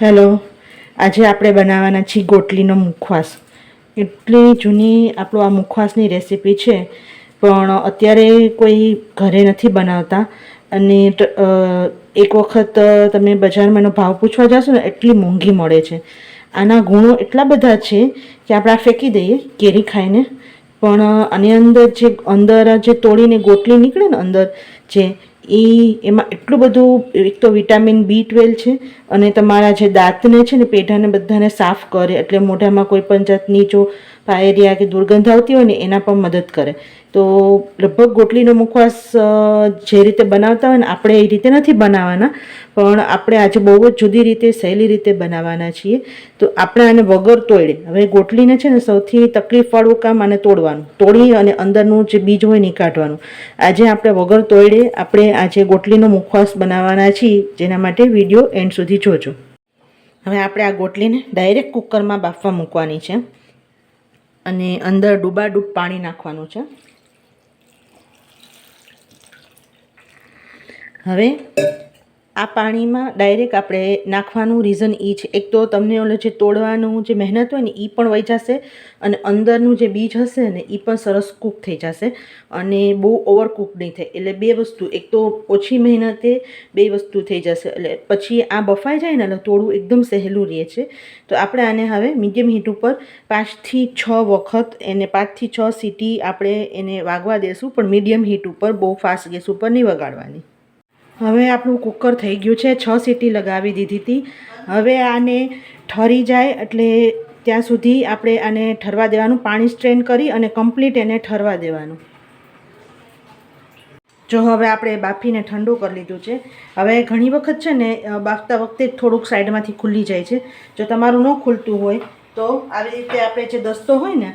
Hello. આજે આપણે બનાવવાના છીએ ગોટલીનો મુખવાસ. એટલી જૂની આપણો આ મુખવાસની રેસીપી છે, પણ અત્યારે કોઈ ઘરે નથી બનાવતા. અને એક વખત તમે બજારમાં એનો ભાવ પૂછવા જશો ને, એટલી મોંઘી મળે છે. આના ગુણો એટલા બધા છે કે આપણે આ ફેંકી દઈએ, કેરી ખાઈને. પણ આની અંદર જે અંદર જે તોડીને ગોટલી નીકળે ને અંદર જે એ એમાં એટલું બધું, એક તો વિટામિન બી ટ્વેલ્વ છે અને તમારા જે દાંતને છે ને, પેઢાને બધાને સાફ કરે. એટલે મોઢામાં કોઈ પણ જાતની જો પાયરિયા કે દુર્ગંધ આવતી હોય ને એના પણ મદદ કરે. તો લગભગ ગોટલીનો મુખવાસ જે રીતે બનાવતા હોય ને, આપણે એ રીતે નથી બનાવવાના, પણ આપણે આજે બહુ જ જુદી રીતે સહેલી રીતે બનાવવાના છીએ. તો આપણે આને વગર તોડે. હવે ગોટલીને છે ને સૌથી તકલીફવાળું કામ આને તોડવાનું. તોડી અને અંદરનું જે બીજ હોય ને કાઢવાનું. આજે આપણે વગર તોડે, આપણે આજે ગોટલીનો મુખવાસ બનાવવાના છીએ. જેના માટે વીડિયો એન્ડ સુધી જોજો. હવે આપણે આ ગોટલીને ડાયરેક્ટ કુકરમાં બાફવા મૂકવાની છે. અને અંદર ડૂબાડૂબ પાણી નાખવાનું છે. હવે આ પાણીમાં ડાયરેક્ટ આપણે નાખવાનું રીઝન એ છે. એક તો તમને ઓલો જે તોડવાનું જે મહેનત હોય ને એ પણ વહી જશે અને અંદરનું જે બીજ હશે ને એ પણ સરસ કૂક થઈ જશે અને બહુ ઓવરકૂક નહીં થાય. એટલે બે વસ્તુ, એક તો ઓછી મહેનતે બે વસ્તુ થઈ જશે. એટલે પછી આ બફાઈ જાય ને એટલે તોડવું એકદમ સહેલું રહે છે. તો આપણે આને હવે મીડિયમ હીટ ઉપર પાંચથી છ વખત એને પાંચથી છ સીટી આપણે એને વાગવા દેશું, પણ મીડિયમ હીટ ઉપર બહુ ફાસ્ટ ગેસ ઉપર નહીં વગાડવાની. હવે આપણું કુકર થઈ ગયું છે. છ સીટી લગાવી દીધી હતી. હવે આને ઠરી જાય એટલે ત્યાં સુધી આપણે આને ઠરવા દેવાનું. પાણી સ્ટ્રેન કરી અને કમ્પ્લીટ એને ઠરવા દેવાનું. જો હવે આપણે બાફીને ઠંડુ કરી લીધું છે. હવે ઘણી વખત છે ને બાફતા વખતે થોડુંક સાઈડમાંથી ખુલ્લી જાય છે. જો તમારું ન ખુલતું હોય, તો આવી રીતે આપણે જે દસ્તો હોય ને,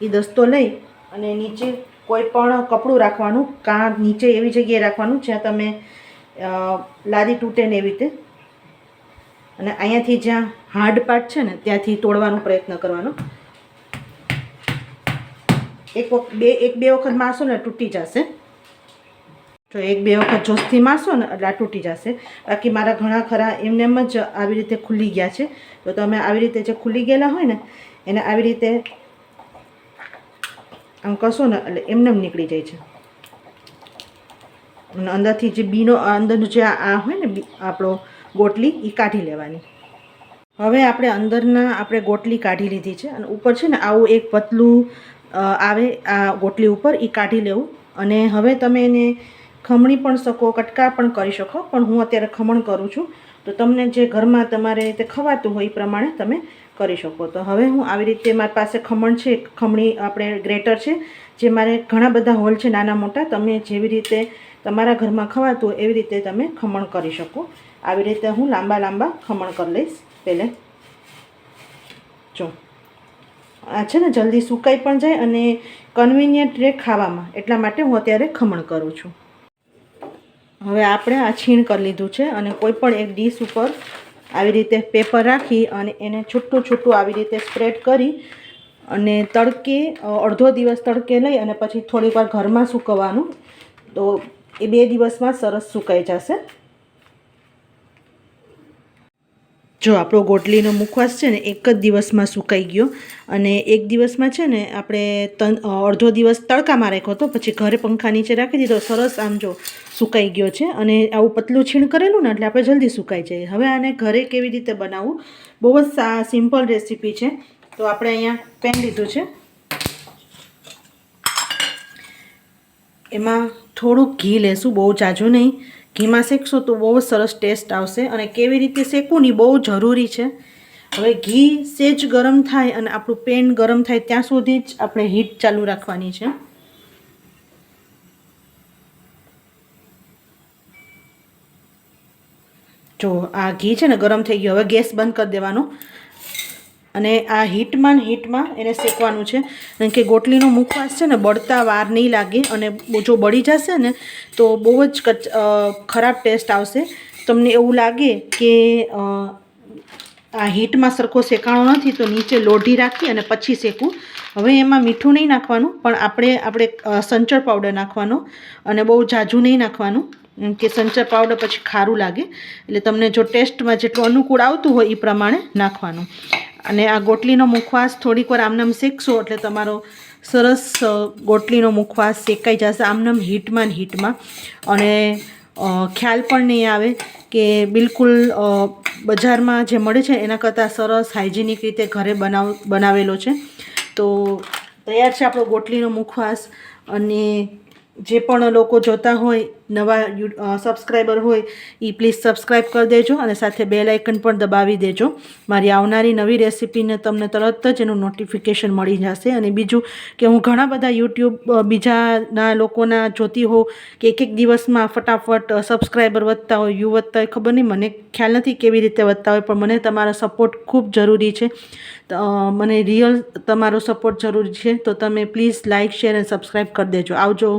એ દસ્તો લઈ અને નીચે કોઈ પણ કપડું રાખવાનું, કાં નીચે એવી જગ્યાએ રાખવાનું જ્યાં તમે લાદી તૂટે ને એવી રીતે. અને અહીંયાથી જ્યાં હાર્ડ પાર્ટ છે ને, ત્યાંથી તોડવાનો પ્રયત્ન કરવાનો. એક વખત બે, એક, બે વખત મારશો ને તૂટી જશે. જો એક, બે વખત જોશથી મારશો ને એટલે આ તૂટી જશે. બાકી મારા ઘણા ખરા એમને એમ જ આવી રીતે ખુલી ગયા છે. તો તમે આવી રીતે જે ખુલી ગયેલા હોય ને, એને આવી રીતે આમ કરશો ને એટલે એમને નીકળી જાય છે. અંદરથી જે બીનો અંદરનું જે આ હોય ને આપણો ગોટલી એ કાઢી લેવાની. હવે આપણે અંદરના આપણે ગોટલી કાઢી લીધી છે અને ઉપર છે ને આવું એક પતલું આવે આ ગોટલી ઉપર એ કાઢી લેવું. અને હવે તમે એને ખમણી પણ શકો, કટકા પણ કરી શકો, પણ હું અત્યારે ખમણ કરું છું. તો તમને જે ઘરમાં તમારે તે ખવાતું હોય એ પ્રમાણે તમે કરી શકો. તો હવે હું આવી રીતે મારી પાસે ખમણ છે, ખમણી આપણે ગ્રેટર છે જે મારે ઘણા બધા હોલ છે નાના મોટા, તમે જેવી રીતે તમારા ઘરમાં ખવાતું એવી રીતે તમે ખમણ કરી શકો. આવી રીતે હું લાંબા લાંબા ખમણ કરી લઈશ પહેલે. જો. આ છે ને જલ્દી સુકાઈ પણ જાય અને કન્વિનિયન્ટ રહે ખાવામાં, એટલા માટે હું અત્યારે ખમણ કરું છું. હવે આપણે આ છીણ કરી લીધું છે અને કોઈ પણ એક ડીશ ઉપર આવી રીતે પેપર રાખી અને એને છૂટું છૂટું આવી રીતે સ્પ્રેડ કરી અને તડકે અડધો દિવસ તડકે લઈ અને પછી થોડીક વાર ઘરમાં સૂકવવાનું. તો એ બે દિવસમાં સરસ સુકાઈ જશે. જો આપણો ગોટલીનો મુખવાસ છે ને એક જ દિવસમાં સુકાઈ ગયો અને એક દિવસમાં છે ને આપણે તન અડધો દિવસ તડકામાં રાખ્યો હતો, પછી ઘરે પંખા નીચે રાખી દીધો, સરસ આમ જો સુકાઈ ગયો છે અને આવું પતલું છીણ કરેલું ને એટલે આપણે જલ્દી સુકાઈ જાય. હવે આને ઘરે કેવી રીતે બનાવવું? બહુ જ સિમ્પલ રેસીપી છે. તો આપણે અહીંયા પેન લીધું છે. એમાં થોડુંક ઘી લેશું, બહુ જાજુ નહીં. ઘીમાં શેકશો તો બહુ સરસ ટેસ્ટ આવશે અને કેવી રીતે શેકવું ને બહુ જરૂરી છે. હવે ઘી સેજ ગરમ થાય અને આપણું પેન ગરમ થાય ત્યાં સુધી જ આપણે હીટ ચાલુ રાખવાની છે. જો આ ઘી છે ને ગરમ થઈ ગયો, હવે ગેસ બંધ કરી દેવાનો. અને આ હીટમાં ને હીટમાં એને શેકવાનું છે. કારણ કે ગોટલીનો મુખવાસ છે ને, બળતા વાર નહીં લાગે અને જો બળી જશે ને, તો બહુ જ ખરાબ ટેસ્ટ આવશે. તમને એવું લાગે કે આ હીટમાં સરખો શેકાણો નથી, તો નીચે લોઢી રાખી અને પછી શેકવું હવે એમાં મીઠું નહીં નાખવાનું, પણ આપણે આપણે સંચર પાવડર નાખવાનો અને બહુ ઝાઝું નહીં નાખવાનું કે સંચર પાવડર પછી ખારું લાગે. એટલે તમને જો ટેસ્ટમાં જેટલું અનુકૂળ આવતું હોય એ પ્રમાણે નાખવાનું. અને આ ગોટલીનો મુખવાસ થોડીક વાર આમનામ શેકશો એટલે તમારો સરસ ગોટલીનો મુખવાસ શેકાઈ જશે આમનામ હીટમાં ને હીટમાં. અને ખ્યાલ પણ નહીં આવે કે બિલકુલ બજારમાં જે મળે છે એના કરતાં સરસ હાઇજેનિક રીતે ઘરે બનાવ, બનાવેલો છે. તો તૈયાર છે આપણો ગોટલીનો મુખવાસ અને જે પણ લોકો જોતા હોય નવા સબસ્ક્રાઈબર હોય એ પ્લીઝ સબસ્ક્રાઈબ કરી દેજો અને સાથે બેલ આઇકન પણ દબાવી દેજો. મારી આવનારી નવી રેસીપીને તમને તરત જ એનું નોટિફિકેશન મળી જશે. અને બીજું કે હું ઘણા બધા યુટ્યુબ બીજાના લોકોના જોતી હોઉં કે એક એક દિવસમાં ફટાફટ સબસ્ક્રાઈબર વધતા હોય યુ વધતા હોય, ખબર નહીં, મને ખ્યાલ નથી કેવી રીતે વધતા હોય, પણ મને તમારો સપોર્ટ ખૂબ જરૂરી છે. મને રિયલ તમારો સપોર્ટ જરૂરી છે. તો તમે પ્લીઝ લાઇક શેર અને સબસ્ક્રાઈબ કરી દેજો. આવજો.